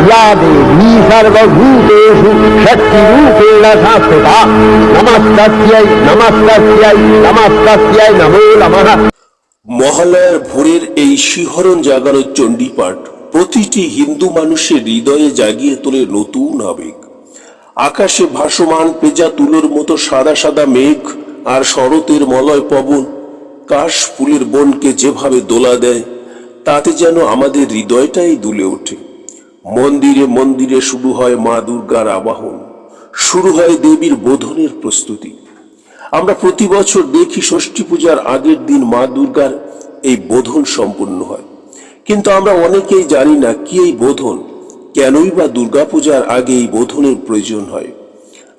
या देवी सर्वभूतेषु शक्तिरूपेण संस्थिता नमस्तस्यै नमस्तस्यै नमस्तस्यै नमो नमः মহালয়ার ভোরের এই শিহরণ জাগানো চণ্ডীপাঠ প্রতিটি হিন্দু মানুষের হৃদয়ে জাগিয়ে তোলে নতুন আবেগ আকাশে ভাসমান পেজা তুলোর মতো সাদা সাদা মেঘ আর শরতের মলয় পবন কাশ ফুলের বনকে যেভাবে দোলা দেয় তাতে যেন আমাদের হৃদয়টাই দুলে ওঠে মন্দিরে মন্দিরে শুরু হয় মা দুর্গার আবাহন। শুরু হয় দেবীর বোধনের প্রস্তুতি। আমরা প্রতি বছর দেখি ষষ্ঠী পূজার আগের দিন মা দুর্গার এই বোধন সম্পূর্ণ হয়। কিন্তু আমরা অনেকেই জানি না কি এই বোধন, কেনই বা দুর্গাপূজার আগে এই বোধনের প্রয়োজন হয়।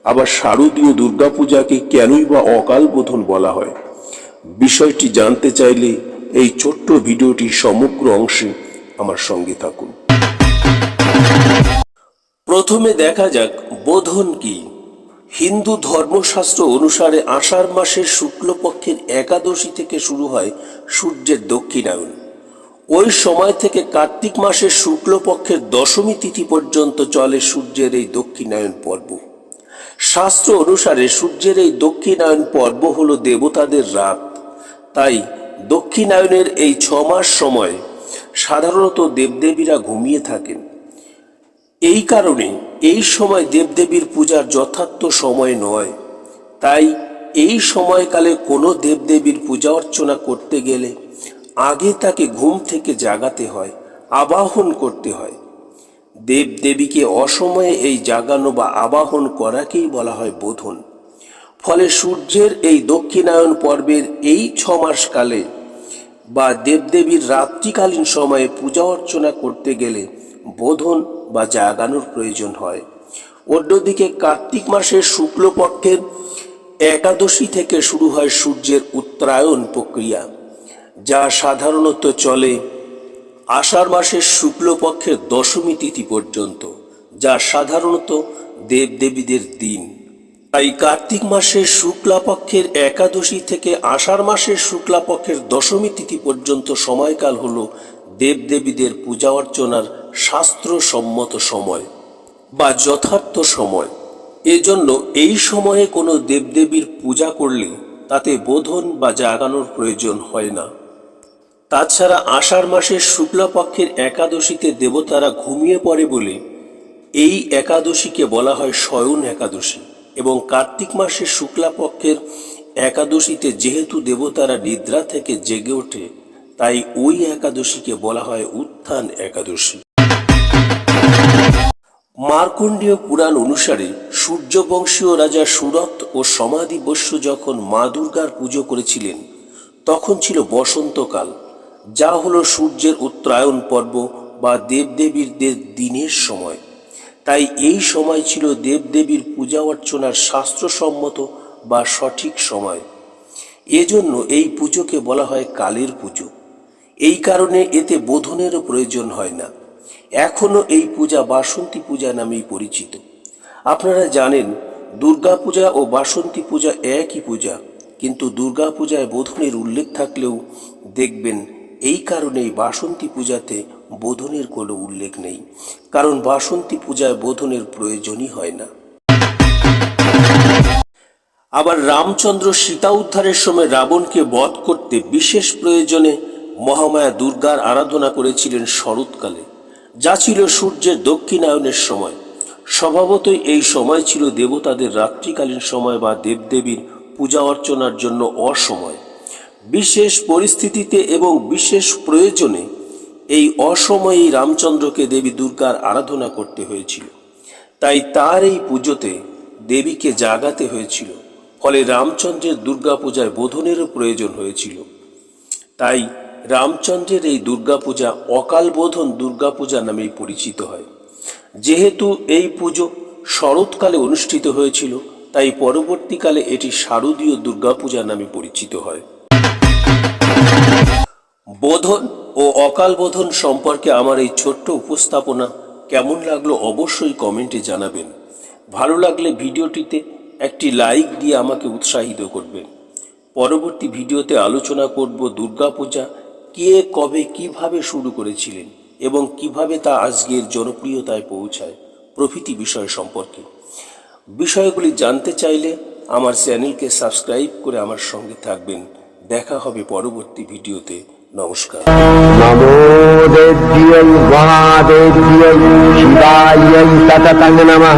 আবার শারদীয় দুর্গাপূজাকে কেনই বা অকাল বোধন বলা হয়। বিষয়টি জানতে চাইলে এই ছোট্ট ভিডিওটির সমগ্র অংশে আমার সঙ্গে থাকুন। প্রথমে দেখা যাক বোধন কি। হিন্দু ধর্মশাস্ত্র অনুসারে আষাঢ় মাসের শুক্লপক্ষের একাদশী থেকে শুরু হয় সূর্যের দক্ষিণায়ন। ওই সময় থেকে কার্তিক মাসের শুক্লপক্ষের দশমী তিথি পর্যন্ত চলে সূর্যের এই দক্ষিণায়ন পর্ব। শাস্ত্র অনুসারে সূর্যের এই দক্ষিণায়ন পর্ব হলো দেবতাদের রাত। তাই দক্ষিণায়নের এই ছ মাস সময় সাধারণত দেবদেবীরা ঘুমিয়ে থাকেন। এই কারণে এই সময় দেবদেবীর পূজার যথার্থ সময় নয়। তাই এই সময়কালে কোনো দেবদেবীর পূজা অর্চনা করতে গেলে আগে তাকে ঘুম থেকে জাগাতে হয়, আবাহন করতে হয়। দেবদেবীকে অসময়ে এই জাগানো বা আবাহন করাকেই বলা হয় বোধন। ফলে সূর্যের এই দক্ষিণায়ন পর্বের এই ছ মাস কালে বা দেবদেবীর রাত্রিকালীন সময়ে পূজা অর্চনা করতে গেলে বোধন বা জাগানোর প্রয়োজন হয়। অন্যদিকে কার্তিক মাসের শুক্লপক্ষের একাদশী থেকে শুরু হয় সূর্যের উত্তরায়ণ প্রক্রিয়া, যা সাধারণত চলে আষাঢ় মাসের শুক্লপক্ষের দশমী তিথি পর্যন্ত, যা সাধারণত দেবদেবীদের দিন। তাই কার্তিক মাসের শুক্লাপক্ষের একাদশী থেকে আষাঢ় মাসের শুক্লাপক্ষের দশমী তিথি পর্যন্ত সময়কাল হল দেবদেবীদের পূজা অর্চনার শাস্ত্রসম্মত সময় বা যথার্থ সময়। এজন্য এই সময়ে কোনো দেবদেবীর পূজা করলে তাতে বোধন বা জাগানোর প্রয়োজন হয় না। তাছাড়া আষাঢ় মাসের শুক্লাপক্ষের একাদশীতে দেবতারা ঘুমিয়ে পড়ে বলে এই একাদশীকে বলা হয় শয়ন একাদশী এবং কার্তিক মাসের শুক্লাপক্ষের একাদশীতে যেহেতু দেবতারা নিদ্রা থেকে জেগে ওঠে তাই ওই একাদশীকে বলা হয় উত্থান একাদশী। মার্কণ্ডীয় পুরাণ অনুসারে সূর্যবংশীয় রাজা সুরত ও সমাধি বস্য যখন মা দুর্গার পুজো করেছিলেন, তখন ছিল বসন্তকাল, যা হলো সূর্যের উত্তরায়ণ পর্ব বা দেবদেবীরদের দিনের সময়। তাই এই সময় ছিল দেবদেবীর পূজা অর্চনার শাস্ত্রসম্মত বা সঠিক সময়। এজন্য এই পুজোকে বলা হয় কালের পুজো। এই কারণে এতে বোধনেরও প্রয়োজন হয় না। এখনও এই পূজা বাসন্তী পূজা নামেই পরিচিত। আপনারা জানেন, দুর্গা পূজা ও বাসন্তী পূজা একই পূজা, কিন্তু দুর্গা পূজায় বোধনের উল্লেখ থাকলেও দেখবেন এই কারণেই বাসন্তী পূজাতে বোধনের কোনো উল্লেখ নেই, কারণ বাসন্তী পূজায় বোধনের প্রয়োজনই হয় না। আবার রামচন্দ্র সীতা উদ্ধারের সময় রাবণকে বধ করতে বিশেষ প্রয়োজনে মহামায়া দুর্গার আরাধনা করেছিলেন শরৎকালে, যা ছিল সূর্যের দক্ষিণায়নের সময়। স্বভাবতই এই সময় ছিল দেবতাদের রাত্রিকালীন সময় বা দেবদেবীর পূজা অর্চনার জন্য অসময়। বিশেষ পরিস্থিতিতে এবং বিশেষ প্রয়োজনে এই অসময়েই রামচন্দ্রকে দেবী দুর্গার আরাধনা করতে হয়েছিল। তাই তার এই পুজোতে দেবীকে জাগাতে হয়েছিল। ফলে রামচন্দ্রের দুর্গাপূজায় বোধনেরও প্রয়োজন হয়েছিল। তাই রামচন্দ্রের এই দুর্গাপূজা অকাল বোধন দুর্গাপূজা নামেই পরিচিত হয়। যেহেতু এই পুজো শরৎকালে অনুষ্ঠিত হয়েছিল, তাই পরবর্তীকালে এটি শারদীয় দুর্গাপূজা নামে পরিচিত হয়। বোধন ও অকাল বোধন সম্পর্কে আমার এই ছোট্ট উপস্থাপনা কেমন লাগল অবশ্যই কমেন্টে জানাবেন। ভালো লাগলে ভিডিওটিতে একটি লাইক দিয়ে আমাকে উৎসাহিত করবেন। পরবর্তী ভিডিওতে আলোচনা করব দুর্গাপূজা কে কবে কীভাবে শুরু করেছিলেন এবং কীভাবে তা আজকের জনপ্রিয়তায় পৌঁছায় প্রভৃতি বিষয় সম্পর্কে। বিষয়গুলি জানতে চাইলে আমার চ্যানেলকে সাবস্ক্রাইব করে আমার সঙ্গে থাকবেন। দেখা হবে পরবর্তী ভিডিওতে। নমস্কার।